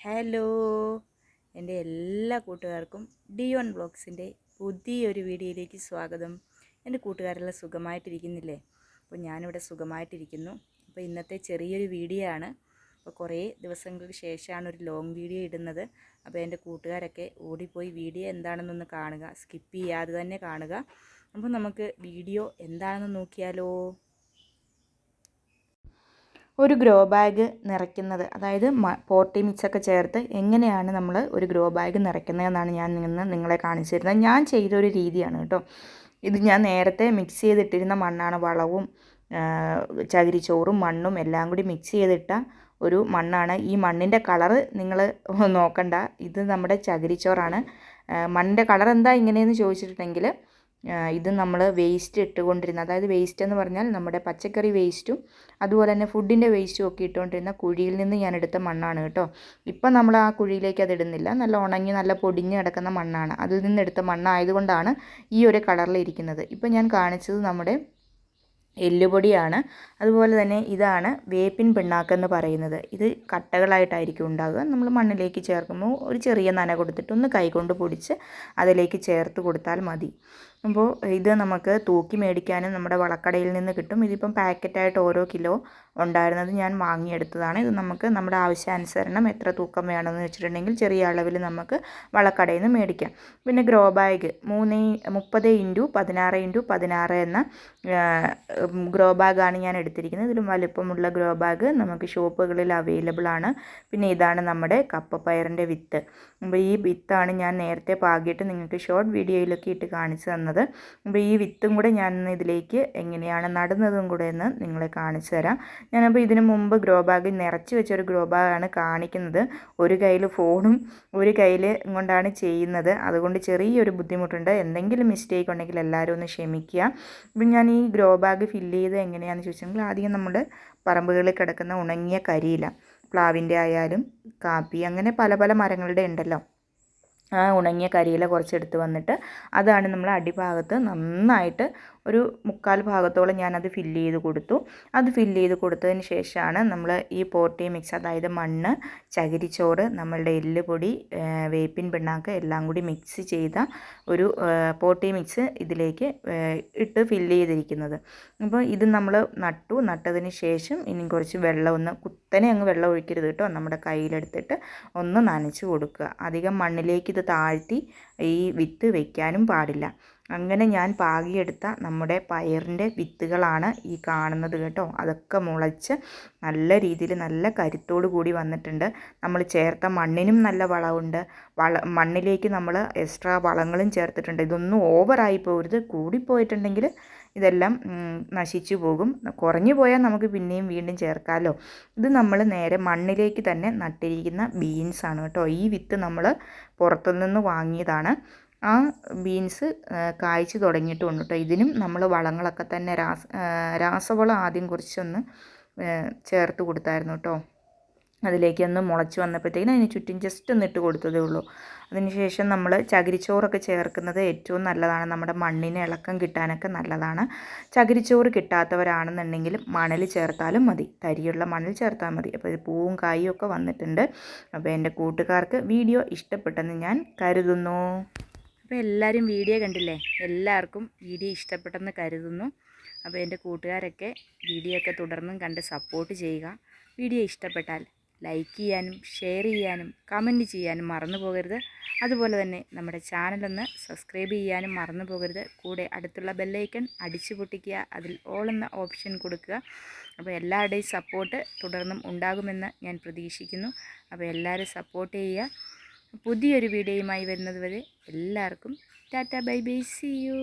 Hello. എന്റെ എല്ലാ കൂട്ടുകാർക്കും ഡിയോൺ ബ്ലോഗ്സിന്റെ പുതിയൊരു വീഡിയോയിലേക്ക് സ്വാഗതം. എന്റെ കൂട്ടുകാരെല്ലാം സുഖമായിട്ടിരിക്കുന്നില്ലേ? അപ്പോൾ ഞാനിവിടെ സുഖമായിട്ടിരിക്കുന്നു. അപ്പോൾ ഇന്നത്തെ ചെറിയൊരു വീഡിയോ ആണ്. അപ്പോൾ കുറേ ദിവസങ്ങൾക്ക് ശേഷമാണ് ഒരു ലോങ് വീഡിയോ ഇടുന്നത്. അപ്പോൾ എന്റെ കൂട്ടുകാരൊക്കെ ഓടിപ്പോയി വീഡിയോ എന്താണെന്നൊന്ന് കാണുക സ്കിപ്പ് ചെയ്യാതെ തന്നെ കാണുക. അപ്പോൾ നമുക്ക് വീഡിയോ എന്താണെന്ന് നോക്കിയാലോ? ഒരു ഗ്രോ ബാഗ് നിറയ്ക്കുന്നത്. അതായത് പോട്ടി മിക്സൊക്കെ ചേർത്ത് എങ്ങനെയാണ് നമ്മൾ ഒരു ഗ്രോ ബാഗ് നിറയ്ക്കുന്നതെന്നാണ് ഞാൻ ഇന്ന് നിങ്ങളെ കാണിച്ചു തരുന്നത്. ഞാൻ ചെയ്തൊരു രീതിയാണ് കേട്ടോ. ഇത് ഞാൻ നേരത്തെ മിക്സ് ചെയ്തിട്ടിരുന്ന മണ്ണാണ്. വളവും ചകിരിച്ചോറും മണ്ണും എല്ലാം കൂടി മിക്സ് ചെയ്തിട്ട ഒരു മണ്ണാണ്. ഈ മണ്ണിന്റെ കളറ് നിങ്ങൾ നോക്കണ്ട. ഇത് നമ്മുടെ ചകിരിച്ചോറാണ്. മണ്ണിന്റെ കളർ എന്താ ഇങ്ങനെയെന്ന് ചോദിച്ചിട്ടുണ്ടെങ്കിൽ ഇത് നമ്മൾ വേസ്റ്റ് ഇട്ടുകൊണ്ടിരുന്ന അതായത് വേസ്റ്റ് എന്ന് പറഞ്ഞാൽ നമ്മുടെ പച്ചക്കറി വേസ്റ്റും അതുപോലെ തന്നെ ഫുഡിന്റെ വേസ്റ്റും ഒക്കെ ഇട്ടുകൊണ്ടിരുന്ന കുഴിയിൽ നിന്ന് ഞാൻ എടുത്ത മണ്ണാണ് കേട്ടോ. ഇപ്പം നമ്മൾ ആ കുഴിയിലേക്ക് അത് ഇടുന്നില്ല. നല്ല ഉണങ്ങി നല്ല പൊടിഞ്ഞ് കിടക്കുന്ന മണ്ണാണ്. അതിൽ നിന്ന് എടുത്ത മണ്ണായതുകൊണ്ടാണ് ഈ ഒരു കളറിൽ ഇരിക്കുന്നത്. ഇപ്പം ഞാൻ കാണിച്ചത് നമ്മുടെ എല്ലുപൊടിയാണ്. അതുപോലെ തന്നെ ഇതാണ് വേപ്പിൻ പിണ്ണാക്കെന്ന് പറയുന്നത്. ഇത് കട്ടകളായിട്ടായിരിക്കും ഉണ്ടാകുക നമ്മൾ മണ്ണിലേക്ക് ചേർക്കുമ്പോൾ ഒരു ചെറിയ നന കൊടുത്തിട്ട് ഒന്ന് കൈകൊണ്ട് പൊടിച്ച് അതിലേക്ക് ചേർത്ത് കൊടുത്താൽ മതി. അപ്പോൾ ഇത് നമുക്ക് തൂക്കി മേടിക്കാനും നമ്മുടെ വളക്കടയിൽ നിന്ന് കിട്ടും. ഇതിപ്പം പാക്കറ്റായിട്ട് ഓരോ കിലോ ഉണ്ടായിരുന്നത് ഞാൻ വാങ്ങിയെടുത്തതാണ്. ഇത് നമുക്ക് നമ്മുടെ ആവശ്യാനുസരണം എത്ര തൂക്കം വേണമെന്ന് വെച്ചിട്ടുണ്ടെങ്കിൽ ചെറിയ അളവിൽ നമുക്ക് വളക്കടയിൽ നിന്ന് മേടിക്കാം. പിന്നെ ഗ്രോ ബാഗ് മൂന്ന് മുപ്പത് ഇന്റു പതിനാറ് ഇന്റു പതിനാറ് എന്ന ഗ്രോ ബാഗാണ് ഞാൻ എടുത്തിരിക്കുന്നത്. ഇതിലും വലുപ്പമുള്ള ഗ്രോ ബാഗ് നമുക്ക് ഷോപ്പുകളിൽ അവൈലബിൾ ആണ്. പിന്നെ ഇതാണ് നമ്മുടെ കപ്പപ്പയറിന്റെ വിത്ത്. അപ്പോൾ ഈ വിത്താണ് ഞാൻ നേരത്തെ പാകിയിട്ട് നിങ്ങൾക്ക് ഷോർട്ട് വീഡിയോയിലൊക്കെ ഇട്ട് കാണിച്ചു തന്നത്. അപ്പോൾ ഈ വിത്തും കൂടെ ഞാൻ ഇതിലേക്ക് എങ്ങനെയാണ് നടുന്നതും കൂടെ എന്ന് നിങ്ങളെ കാണിച്ചു തരാം. ഞാനപ്പോൾ ഇതിനു മുമ്പ് ഗ്രോ ബാഗ് നിറച്ച് വെച്ചൊരു ഗ്രോ ബാഗാണ് കാണിക്കുന്നത്. ഒരു കയ്യിൽ ഫോണും ഒരു കയ്യിൽ കൊണ്ടാണ് ചെയ്യുന്നത്. അതുകൊണ്ട് ചെറിയൊരു ബുദ്ധിമുട്ടുണ്ട്. എന്തെങ്കിലും മിസ്റ്റേക്ക് ഉണ്ടെങ്കിൽ എല്ലാവരും ഒന്ന് ക്ഷമിക്കുക. അപ്പം ഞാൻ ഈ ഗ്രോ ബാഗ് ഫില്ല് ചെയ്ത് എങ്ങനെയാണെന്ന് ചോദിച്ചെങ്കിൽ ആദ്യം നമ്മുടെ പറമ്പുകളിൽ കിടക്കുന്ന ഉണങ്ങിയ കരിയില പ്ലാവിന്റെ ആയാലും കാപ്പി അങ്ങനെ പല പല മരങ്ങളുടെ ഉണ്ടല്ലോ. ആ ഉണങ്ങിയ കരിയില കുറച്ചെടുത്ത് വന്നിട്ട് അതാണ് നമ്മൾ അടിഭാഗത്ത് നന്നായിട്ട് ഒരു മുക്കാൽ ഭാഗത്തോളം ഞാനത് ഫില്ല് ചെയ്ത് കൊടുത്തു. അത് ഫില്ല് ചെയ്ത് കൊടുത്തതിന് ശേഷമാണ് നമ്മൾ ഈ പോട്ടി മിക്സ് അതായത് മണ്ണ് ചകിരിച്ചോറ് നമ്മളുടെ എല്ലുപൊടി വേപ്പിൻ പിണ്ണാക്ക് എല്ലാം കൂടി മിക്സ് ചെയ്ത ഒരു പോട്ടി മിക്സ് ഇതിലേക്ക് ഇട്ട് ഫില്ല് ചെയ്തിരിക്കുന്നത്. അപ്പോൾ ഇത് നമ്മൾ നട്ടു. നട്ടതിന് ശേഷം ഇനി കുറച്ച് വെള്ളം ഒന്ന് കുത്തനെ അങ്ങ് വെള്ളം ഒഴിക്കരുത് കേട്ടോ. നമ്മുടെ കയ്യിലെടുത്തിട്ട് ഒന്ന് നനച്ച് കൊടുക്കുക. അധികം മണ്ണിലേക്ക് ഇത് താഴ്ത്തി ഈ വിത്ത് വയ്ക്കാനും പാടില്ല. അങ്ങനെ ഞാൻ പാകിയെടുത്ത നമ്മുടെ പയറിന്റെ വിത്തുകളാണ് ഈ കാണുന്നത് കേട്ടോ. അതൊക്കെ മുളച്ച് നല്ല രീതിയിൽ നല്ല കരുത്തോടു കൂടി വന്നിട്ടുണ്ട്. നമ്മൾ ചേർത്ത മണ്ണിനും നല്ല വളമുണ്ട് വള മണ്ണിലേക്ക് നമ്മൾ എക്സ്ട്രാ വളങ്ങളും ചേർത്തിട്ടുണ്ട്. ഇതൊന്നും ഓവറായി പോകരുത് കൂടിപ്പോയിട്ടുണ്ടെങ്കിൽ ഇതെല്ലാം നശിച്ചു പോകും. കുറഞ്ഞു പോയാൽ നമുക്ക് പിന്നെയും വീണ്ടും ചേർക്കാമല്ലോ ഇത് നമ്മൾ നേരെ മണ്ണിലേക്ക് തന്നെ നട്ടിരിക്കുന്ന ബീൻസ് ആണ് കേട്ടോ. ഈ വിത്ത് നമ്മൾ പുറത്തുനിന്ന് വാങ്ങിയതാണ്. ആ ബീൻസ് കായ്ച്ചു തുടങ്ങിയിട്ടുണ്ട് കേട്ടോ. ഇതിനും നമ്മൾ വളങ്ങളൊക്കെ തന്നെ രാസ രാസവളം ആദ്യം കുറച്ചൊന്ന് ചേർത്ത് കൊടുത്തായിരുന്നു കേട്ടോ. അതിലേക്ക് ഒന്ന് മുളച്ച് വന്നപ്പോഴത്തേക്കിനും അതിന് ചുറ്റും ജസ്റ്റ് ഒന്ന് ഇട്ട് കൊടുത്തതേ ഉള്ളൂ. അതിനുശേഷം നമ്മൾ ചകിരിച്ചോറൊക്കെ ചേർക്കുന്നത് ഏറ്റവും നല്ലതാണ്. നമ്മുടെ മണ്ണിന് ഇളക്കം കിട്ടാനൊക്കെ നല്ലതാണ്. ചകിരിച്ചോറ് കിട്ടാത്തവരാണെന്നുണ്ടെങ്കിൽ മണൽ ചേർത്താലും മതി. തരിയുള്ള മണൽ ചേർത്താൽ മതി. അപ്പോൾ പൂവും കായും ഒക്കെ വന്നിട്ടുണ്ട്. അപ്പോൾ എന്റെ കൂട്ടുകാർക്ക് വീഡിയോ ഇഷ്ടപ്പെട്ടെന്ന് ഞാൻ കരുതുന്നു. അപ്പോൾ എല്ലാവരും വീഡിയോ കണ്ടില്ലേ? എല്ലാവർക്കും വീഡിയോ ഇഷ്ടപ്പെട്ടെന്ന് കരുതുന്നു. അപ്പോൾ എന്റെ കൂട്ടുകാരൊക്കെ വീഡിയോ ഒക്കെ തുടർന്നും കണ്ട് സപ്പോർട്ട് ചെയ്യുക. വീഡിയോ ഇഷ്ടപ്പെട്ടാൽ ലൈക്ക് ചെയ്യാനും ഷെയർ ചെയ്യാനും കമന്റ് ചെയ്യാനും മറന്നു പോകരുത്. അതുപോലെ തന്നെ നമ്മുടെ ചാനലൊന്ന് സബ്സ്ക്രൈബ് ചെയ്യാനും മറന്നു പോകരുത്. കൂടെ അടുത്തുള്ള ബെല്ലൈക്കൺ അടിച്ചു പൊട്ടിക്കുക അതിൽ ഓൾ എന്ന ഓപ്ഷൻ കൊടുക്കുക. അപ്പോൾ എല്ലാവരുടെയും സപ്പോർട്ട് തുടർന്നും ഉണ്ടാകുമെന്ന് ഞാൻ പ്രതീക്ഷിക്കുന്നു. അപ്പോൾ എല്ലാവരും സപ്പോർട്ട് ചെയ്യുക. പുതിയൊരു വീഡിയോയുമായി വരുന്നത് വരെ എല്ലാവർക്കും tata bye bye see you